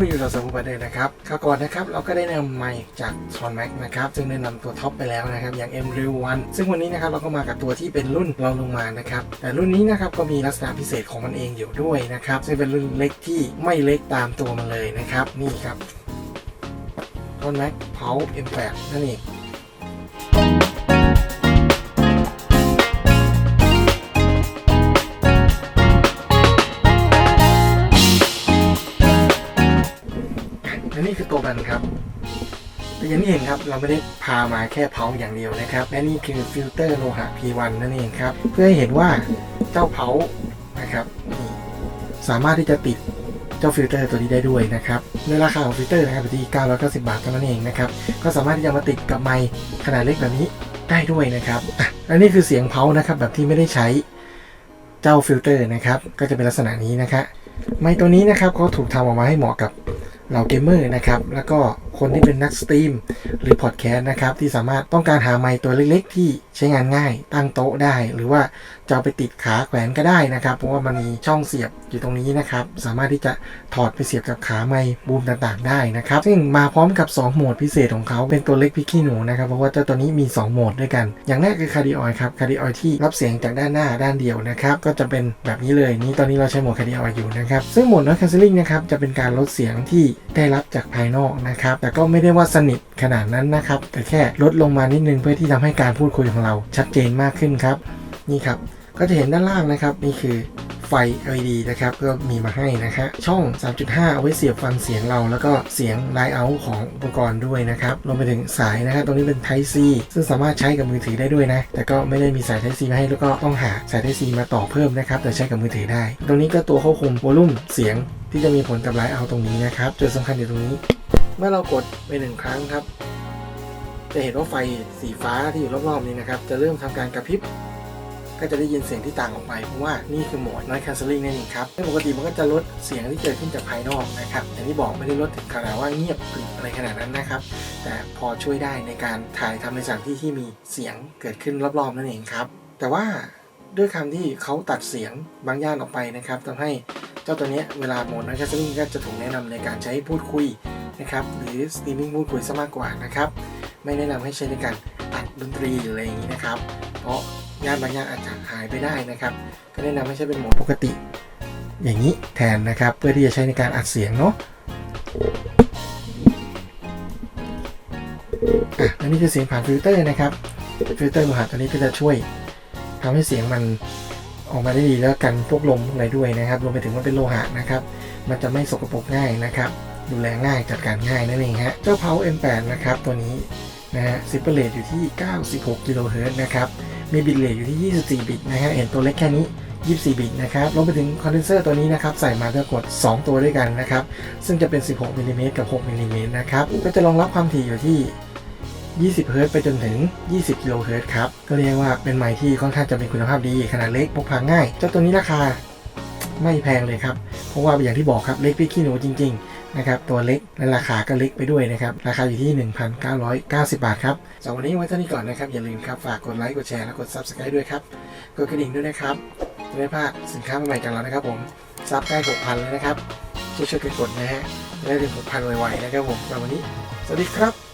คุณอยู่กับสมุปเดนนะครับก่อนนะครับเราก็ได้นำไมค์จากซอนแม็กนะครับซึ่งได้นำตัวท็อปไปแล้วนะครับอย่าง M r e 1ซึ่งวันนี้นะครับเราก็มากับตัวที่เป็นรุ่นรองลงมานะครับแต่รุ่นนี้นะครับก็มีลักษณะพิเศษของมันเองอยู่ด้วยนะครับซึ่งเป็นรุ่นเล็กที่ไม่เล็กตามตัวมันเลยนะครับนี่ครับซอนแม็กเผา M8 นั่นเอง แต่อย่างที่เห็นครับเราไม่ได้พามาแค่เผาอย่างเดียวนะครับ และนี่คือฟิลเตอร์โลหะ P1 นั่นเองครับ เพื่อให้เห็นว่าเจ้าเผานะครับสามารถที่จะติดเจ้าฟิลเตอร์ตัวนี้ได้ด้วยนะครับในราคาของฟิลเตอร์นะครับอยู่ที่ 990 บาทเท่านั้นเองนะครับก็สามารถที่จะมาติดกับไมค์ขนาดเล็กแบบนี้ได้ด้วยนะครับอะและนี่คือเสียงเผานะครับแบบที่ไม่ได้ใช้เจ้าฟิลเตอร์นะครับก็จะเป็นลักษณะนี้นะครับไมค์ตัวนี้นะครับเขาถูกทำออกมาให้เหมาะกับเหล่าเกมเมอร์นะครับแล้วก็ คนที่เป็นนักสตรีมหรือพอดแคสต์นะครับ ที่สามารถต้องการหาไมค์ตัวเล็กๆ ที่ใช้งานง่าย ตั้งโต๊ะได้ หรือว่าจะเอาไปติดขาแขวนก็ได้นะครับ เพราะว่ามันมีช่องเสียบอยู่ตรงนี้นะครับ สามารถที่จะถอดไปเสียบกับขาไมค์บูมต่างๆ ได้นะครับ ซึ่งมาพร้อมกับ 2 โหมดพิเศษของเขาเป็นตัวเล็กพิกขี้หนูนะครับเพราะว่าเจ้าตัวนี้มี 2 โหมดด้วยกัน อย่างแรกคือคาร์ดิออยครับคาร์ดิออยที่รับเสียงจากด้านหน้าด้านเดียวนะครับก็จะเป็นแบบนี้เลยนี่ตอนนี้เราใช้โหมดคาร์ดิออยอยู่นะครับซึ่งโหมด noise cancelling นะครับจะเป็นการลดเสียงที่ได้รับจากภายนอกนะครับแต่ก็ไม่ได้ว่าสนิทขนาดนั้นนะครับ แต่แค่ลดลงมานิดนึงเพื่อที่ทำให้การพูดคุยของเราชัดเจนมากขึ้นครับ นี่ครับ ก็จะเห็นด้านล่างนะครับ นี่คือไฟ LED นะครับ ก็มีมาให้นะฮะช่อง 3.5 เอาไว้เสียบฟังเสียงเรา แล้วก็เสียงไลน์เอาของอุปกรณ์ด้วยนะครับ รวมไปถึงสายนะครับ ตรงนี้เป็น Type C ซึ่งสามารถใช้กับมือถือได้ด้วยนะ แต่ก็ไม่ได้มีสาย Type C มาให้ แล้วก็ต้องหาสาย Type C มาต่อเพิ่มนะครับ แต่ใช้กับมือถือได้ ตรงนี้ก็ตัวควบคุมวอลลุ่มเสียงที่จะมีผลกับไลน์เอาตรงนี้นะครับ จุดสำคัญอยู่ตรงนี้ เมื่อเรากดไปหนึ่งครั้งครับ จะเห็นว่าไฟสีฟ้าที่อยู่รอบๆนี้นะครับ จะเริ่มทำการกระพริบ ก็จะได้ยินเสียงที่ต่างออกไป เพราะว่านี่คือโหมด noise cancelling นั่นเองครับซึ่งปกติมันก็จะลดเสียงที่เกิดขึ้นจากภายนอกนะครับอย่างที่บอกไม่ได้ลดถึงขนาดว่าเงียบกริบอะไรขนาดนั้นนะครับ แต่พอช่วยได้ในการถ่ายทำในสถานที่ที่มีเสียงเกิดขึ้นรอบๆนั่นเองครับ แต่ว่าด้วยคำที่เขาตัดเสียงบางย่านออกไปนะครับทำให้เจ้าตัวนี้เวลาโหมด noise cancelling ก็จะถูกแนะนำในการใช้พูดคุย นะครับ หรือ streaming พูดคุยซะมากกว่านะครับ ไม่แนะนำให้ใช้ในการอัดดนตรีหรืออะไรอย่างนี้นะครับ เพราะย่านบางย่านอาจจะหายไปได้นะครับ ก็แนะนำให้ใช้เป็นโหมดปกติ อย่างนี้แทนนะครับ เพื่อที่จะใช้ในการอัดเสียงเนาะอะและนี่คือเสียงผ่านฟิลเตอร์นะครับ ฟิลเตอร์โลหะตัวนี้ก็จะช่วยทำให้เสียงมันออกมาได้ดีแล้วกันพวกลมอะไรด้วยนะครับ รวมไปถึงมันเป็นโลหะนะครับ มันจะไม่สกปรกง่ายนะครับ ดูแลง่ายจัดการง่ายนั่นเองฮะ เจ้า Power M8 นะครับตัวนี้นะฮะซิปเปอร์เลทอยู่ที่ 96กิโลเฮิรตซ์นะครับ มีบิตเรทอยู่ที่ 24 บิตนะฮะ เห็นตัวเล็กแค่นี้ 24 บิตนะครับรวมไปถึงคอนเดนเซอร์ตัวนี้นะครับ ใส่มาด้วยกด2 ตัวด้วยกันนะครับ ซึ่งจะเป็น 16มิลลิเมตรกับ 6มิลลิเมตรนะครับ ก็จะรองรับความถี่อยู่ที่ 20 เฮิรตซ์ไปจนถึง 20 กิโลเฮิรตซ์ครับ ก็เรียกว่าเป็นไมค์ที่ค่อนข้างจะเป็นคุณภาพดี ขนาดเล็กพกพาง่าย เจ้าตัวนี้ราคาไม่แพงเลยครับ เพราะว่าอย่างที่บอกครับเล็กพี่ขี้หนูจริง ๆ นะครับตัวเล็กและราคาก็เล็กไปด้วยนะครับราคาอยู่ที่ 1,990 บาทครับสำหรับวันนี้ไว้เท่านี้ก่อนนะครับอย่าลืมครับฝากกดไลค์กดแชร์และกด Subscribe ด้วยครับกดกระดิ่งด้วยนะครับจะไม่พลาดสินค้าใหม่ๆจากเรานะครับผมซับใกล้6,000แล้วนะครับช่วยๆกันกดนะฮะจะได้ถึง6,000ไวๆนะครับผมสำหรับวันนี้สวัสดีครับ